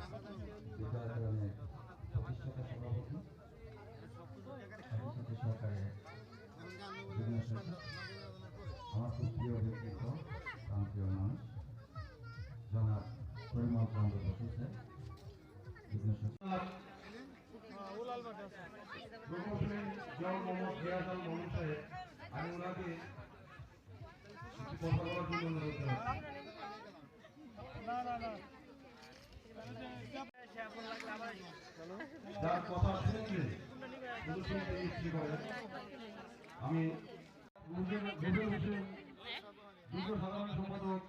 বিদ্যালয়ের প্রতিষ্ঠাতা সভাপতি সরস্বতী সরকারের আমার খুব প্রিয় ব্যক্তিত্ব প্রান্তীয় মানুষ জনাব পরিমল চন্দ্র বসু আমি ওনাকে অনুরোধ যার কথা শুনলে শুনতে ইচ্ছে করে। আমি হোসেন সাধারণ সম্পাদক